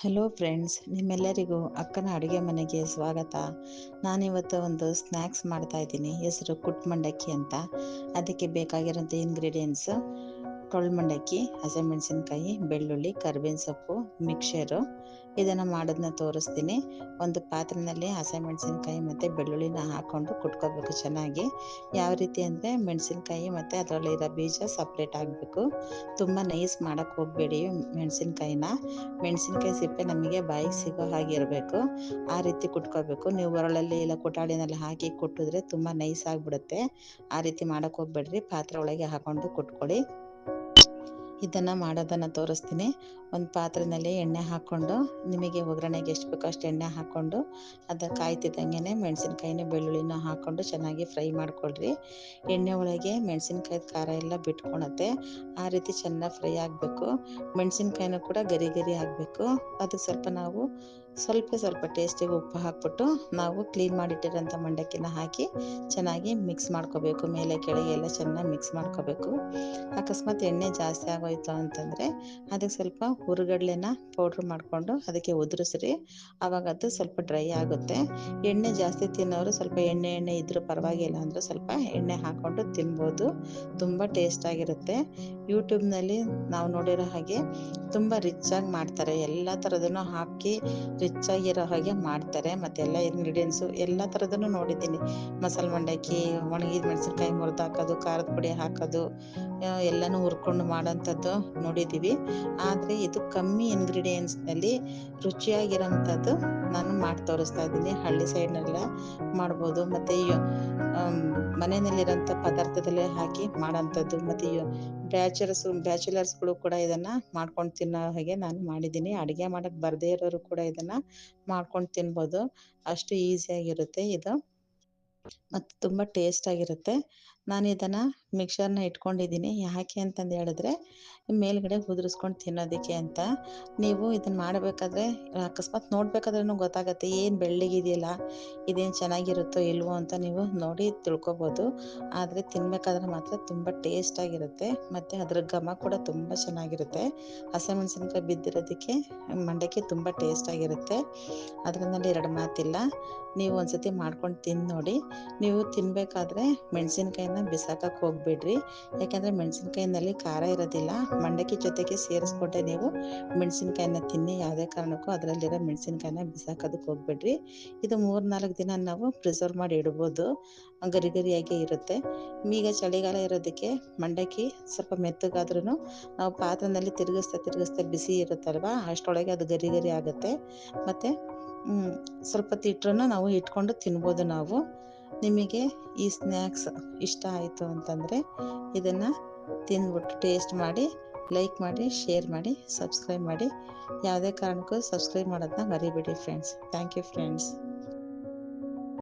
Hello friends ನಿಮ್ಮೆಲ್ಲರಿಗೂ ಅಕ್ಕನ ಅಡುಗೆ ಮನೆಗೆ ಸ್ವಾಗತ. ನಾನಿವತ್ತು ಒಂದು ಸ್ನ್ಯಾಕ್ಸ್ ಮಾಡ್ತಾಯಿದ್ದೀನಿ ಹೆಸರು ಕುಟ್ ಮಂಡಕ್ಕಿ ಅಂತ. ಅದಕ್ಕೆ ಬೇಕಾಗಿರೋಂಥ ಇಂಗ್ರೀಡಿಯೆಂಟ್ಸು ಟೊಳ್ ಮಂಡಕ್ಕಿ, ಹಸಿಮೆಣಸಿನ್ಕಾಯಿ, ಬೆಳ್ಳುಳ್ಳಿ, ಕರ್ಬೇವಿನ ಸೊಪ್ಪು, ಮಿಕ್ಸರು. ಇದನ್ನು ಮಾಡೋದನ್ನ ತೋರಿಸ್ತೀನಿ. ಒಂದು ಪಾತ್ರೆಯಲ್ಲಿ ಹಸಿಮೆಣಸಿನ್ಕಾಯಿ ಮತ್ತು ಬೆಳ್ಳುಳ್ಳಿನ ಹಾಕ್ಕೊಂಡು ಕುಟ್ಕೋಬೇಕು ಚೆನ್ನಾಗಿ. ಯಾವ ರೀತಿ ಅಂದರೆ ಮೆಣಸಿನ್ಕಾಯಿ ಮತ್ತು ಅದರಲ್ಲಿರೋ ಬೀಜ ಸಪ್ರೇಟ್ ಆಗಬೇಕು. ತುಂಬ ನೈಸ್ ಮಾಡೋಕ್ಕೆ ಹೋಗಬೇಡಿ ಮೆಣಸಿನ್ಕಾಯಿನ. ಮೆಣಸಿನ್ಕಾಯಿ ಸಿಪ್ಪೆ ನಮಗೆ ಬಾಯಿಗೆ ಸಿಗೋ ಹಾಗೆ ಇರಬೇಕು. ಆ ರೀತಿ ಕುಟ್ಕೋಬೇಕು. ನೀವು ಒರಳಲ್ಲಿ ಇಲ್ಲ ಕುಟಾಳಿನಲ್ಲಿ ಹಾಕಿ ಕುಟ್ಟಿದ್ರೆ ತುಂಬ ನೈಸ್ ಆಗಿಬಿಡುತ್ತೆ. ಆ ರೀತಿ ಮಾಡೋಕ್ಕೆ ಹೋಗ್ಬೇಡ್ರಿ. ಪಾತ್ರೆ ಒಳಗೆ ಹಾಕ್ಕೊಂಡು ಕುಟ್ಕೊಳ್ಳಿ. ಇದನ್ನು ಮಾಡೋದನ್ನು ತೋರಿಸ್ತೀನಿ. ಒಂದು ಪಾತ್ರೆಯಲ್ಲಿ ಎಣ್ಣೆ ಹಾಕ್ಕೊಂಡು, ನಿಮಗೆ ಒಗ್ಗರಣೆಗೆ ಎಷ್ಟು ಬೇಕೋ ಅಷ್ಟು ಎಣ್ಣೆ ಹಾಕ್ಕೊಂಡು, ಅದು ಕಾಯ್ತಿದ್ದಂಗೆ ಮೆಣಸಿನ್ಕಾಯಿನೂ ಬೆಳ್ಳುಳ್ಳಿನೂ ಹಾಕ್ಕೊಂಡು ಚೆನ್ನಾಗಿ ಫ್ರೈ ಮಾಡ್ಕೊಳ್ರಿ. ಎಣ್ಣೆ ಒಳಗೆ ಮೆಣಸಿನ್ಕಾಯಿ ಖಾರ ಎಲ್ಲ ಬಿಟ್ಕೊಳತ್ತೆ ಆ ರೀತಿ ಚೆನ್ನಾಗಿ ಫ್ರೈ ಆಗಬೇಕು. ಮೆಣಸಿನ್ಕಾಯಿನೂ ಕೂಡ ಗರಿ ಗರಿ ಆಗಬೇಕು. ಅದಕ್ಕೆ ಸ್ವಲ್ಪ ನಾವು ಸ್ವಲ್ಪ ಸ್ವಲ್ಪ ಟೇಸ್ಟಿಗೆ ಉಪ್ಪು ಹಾಕ್ಬಿಟ್ಟು ನಾವು ಕ್ಲೀನ್ ಮಾಡಿಟ್ಟಿರೋಂಥ ಮಂಡಕ್ಕಿನ ಹಾಕಿ ಚೆನ್ನಾಗಿ ಮಿಕ್ಸ್ ಮಾಡ್ಕೋಬೇಕು. ಮೇಲೆ ಕೆಳಗೆ ಎಲ್ಲ ಚೆನ್ನಾಗಿ ಮಿಕ್ಸ್ ಮಾಡ್ಕೋಬೇಕು. ಅಕಸ್ಮಾತ್ ಎಣ್ಣೆ ಜಾಸ್ತಿ ಆಗೋಯ್ತು ಅಂತಂದರೆ ಅದಕ್ಕೆ ಸ್ವಲ್ಪ ಹುರುಗಡ್ಲೆನ ಪೌಡ್ರ್ ಮಾಡಿಕೊಂಡು ಅದಕ್ಕೆ ಉದುರಿಸ್ರಿ. ಆವಾಗ ಅದು ಸ್ವಲ್ಪ ಡ್ರೈ ಆಗುತ್ತೆ. ಎಣ್ಣೆ ಜಾಸ್ತಿ ತಿನ್ನೋರು ಸ್ವಲ್ಪ ಎಣ್ಣೆ ಎಣ್ಣೆ ಇದ್ದರೂ ಪರವಾಗಿಲ್ಲ ಅಂದರೆ ಸ್ವಲ್ಪ ಎಣ್ಣೆ ಹಾಕ್ಕೊಂಡು ತಿನ್ಬೋದು. ತುಂಬ ಟೇಸ್ಟಾಗಿರುತ್ತೆ ಯೂಟ್ಯೂಬ್ನಲ್ಲಿ ನಾವು ನೋಡಿರೋ ಹಾಗೆ ತುಂಬ ರಿಚ್ಚಾಗಿ ಮಾಡ್ತಾರೆ. ಎಲ್ಲ ಥರದನ್ನು ಹಾಕಿ ರಿಚ್ಚಾಗಿರೋ ಹಾಗೆ ಮಾಡ್ತಾರೆ. ಮತ್ತು ಎಲ್ಲ ಇಂಗ್ರೀಡಿಯೆಂಟ್ಸು ಎಲ್ಲ ಥರದನ್ನು ನೋಡಿದ್ದೀನಿ. ಮಸಾಲೆ ಮಂಡಕ್ಕಿ, ಒಣಗಿದ ಮೆಣಸಿನ್ಕಾಯಿ ಮುರಿದು ಹಾಕೋದು, ಖಾರದ ಪುಡಿ ಹಾಕೋದು ಎಲ್ಲನೂ ಹುರ್ಕೊಂಡು ಮಾಡೋಂಥದ್ದು. ನೋಡಿದ್ದೀವಿ. ಆದರೆ ಇದು ಕಮ್ಮಿ ಇಂಗ್ರೀಡಿಯೆಂಟ್ಸ್ನಲ್ಲಿ ರುಚಿಯಾಗಿರೋಂಥದ್ದು ನಾನು ಮಾಡಿ ತೋರಿಸ್ತಾ ಇದ್ದೀನಿ. ಹಳ್ಳಿ ಸೈಡ್ನೆಲ್ಲ ಮಾಡ್ಬೋದು. ಮತ್ತು ಮನೆಯಲ್ಲಿರೋಂಥ ಪದಾರ್ಥದಲ್ಲೇ ಹಾಕಿ ಮಾಡೋಂಥದ್ದು. ಮತ್ತು ಬ್ಯಾಚುಲರ್ಸ್, ಬ್ಯಾಚುಲರ್ಸ್ಗಳು ಕೂಡ ಇದನ್ನು ಮಾಡ್ಕೊಂಡು ತಿನ್ನೋ ಹಾಗೆ ನಾನು ಮಾಡಿದ್ದೀನಿ. ಅಡುಗೆ ಮಾಡೋಕ್ಕೆ ಬರದೇ ಇರೋರು ಕೂಡ ಇದನ್ನು ಮಾಡ್ಕೊಂಡು ತಿನ್ಬೋದು. ಅಷ್ಟು ಈಸಿಯಾಗಿರುತ್ತೆ ಇದು. ಮತ್ತು ತುಂಬ ಟೇಸ್ಟಾಗಿರುತ್ತೆ ನಾನು ಇದನ್ನು ಮಿಕ್ಸರ್ನ ಇಟ್ಕೊಂಡಿದ್ದೀನಿ. ಯಾಕೆ ಅಂತಂದು ಹೇಳಿದ್ರೆ, ಮೇಲ್ಗಡೆ ಉದುರಿಸ್ಕೊಂಡು ತಿನ್ನೋದಕ್ಕೆ ಅಂತ. ನೀವು ಇದನ್ನು ಮಾಡಬೇಕಾದ್ರೆ, ಅಕಸ್ಮಾತ್ ನೋಡಬೇಕಾದ್ರೂ ಗೊತ್ತಾಗುತ್ತೆ, ಏನು ಬೆಳ್ಳಗಿದೆಯಲ್ಲ ಇದೇನು ಚೆನ್ನಾಗಿರುತ್ತೋ ಇಲ್ವೋ ಅಂತ ನೀವು ನೋಡಿ ತಿಳ್ಕೊಬೋದು. ಆದರೆ ತಿನ್ನಬೇಕಾದ್ರೆ ಮಾತ್ರ ತುಂಬ ಟೇಸ್ಟಾಗಿರುತ್ತೆ ಮತ್ತು ಅದರ ಘಮ ಕೂಡ ತುಂಬ ಚೆನ್ನಾಗಿರುತ್ತೆ. ಹಸಿಮೆಣ್ಸಿನ್ಕಾಯಿ ಬಿದ್ದಿರೋದಕ್ಕೆ ಮಂಡಕ್ಕಿ ತುಂಬ ಟೇಸ್ಟಾಗಿರುತ್ತೆ ಅದರಿಂದ ಎರಡು ಮಾತಿಲ್ಲ. ನೀವು ಒಂದು ಸತಿ ಮಾಡ್ಕೊಂಡು ತಿಂದು ನೋಡಿ. ನೀವು ತಿನ್ನಬೇಕಾದ್ರೆ ಮೆಣಸಿನ್ಕಾಯಿನ ಬಿಸಾಕಕ್ಕೆ ಹೋಗ್ಬೇಡ್ರಿ. ಯಾಕೆಂದರೆ ಮೆಣಸಿನ್ಕಾಯಿನಲ್ಲಿ ಖಾರ ಇರೋದಿಲ್ಲ. ಮಂಡಕ್ಕಿ ಜೊತೆಗೆ ಸೇರಿಸ್ಕೊಂಡೆ ನೀವು ಮೆಣಸಿನ್ಕಾಯಿನ ತಿನ್ನಿ. ಯಾವುದೇ ಕಾರಣಕ್ಕೂ ಅದರಲ್ಲಿರೋ ಮೆಣಸಿನ್ಕಾಯಿನ ಬಿಸಾಕೋದಕ್ಕೆ ಹೋಗ್ಬೇಡ್ರಿ. ಇದು ಮೂರು ನಾಲ್ಕು ದಿನ ನಾವು ಪ್ರಿಸರ್ವ್ ಮಾಡಿ ಇಡ್ಬೋದು. ಗರಿ ಗರಿಯಾಗಿ ಇರುತ್ತೆ. ಈಗ ಚಳಿಗಾಲ ಇರೋದಕ್ಕೆ ಮಂಡಕ್ಕಿ ಸ್ವಲ್ಪ ಮೆತ್ತಗಾದ್ರೂ ನಾವು ಪಾತ್ರೆನಲ್ಲಿ ತಿರುಗಿಸ್ತಾ ತಿರುಗಿಸ್ತಾ ಬಿಸಿ ಇರುತ್ತಲ್ವ? ಅಷ್ಟೊಳಗೆ ಅದು ಗರಿ ಗರಿ ಆಗುತ್ತೆ. ಮತ್ತು ಸ್ವಲ್ಪ ತಿಟ್ರೂ ನಾವು ಇಟ್ಕೊಂಡು ತಿನ್ಬೋದು ನಾವು. ನಿಮಗೆ ಈ ಸ್ನ್ಯಾಕ್ಸ್ ಇಷ್ಟ ಆಯಿತು ಅಂತಂದರೆ ಇದನ್ನು ತಿಂದ್ಬಿಟ್ಟು ಟೇಸ್ಟ್ ಮಾಡಿ, ಲೈಕ್ ಮಾಡಿ, ಶೇರ್ ಮಾಡಿ, ಸಬ್ಸ್ಕ್ರೈಬ್ ಮಾಡಿ. ಯಾವುದೇ ಕಾರಣಕ್ಕೂ ಸಬ್ಸ್ಕ್ರೈಬ್ ಮಾಡೋದನ್ನ ಮರಿಬೇಡಿ ಫ್ರೆಂಡ್ಸ್ ಥ್ಯಾಂಕ್ ಯು ಫ್ರೆಂಡ್ಸ್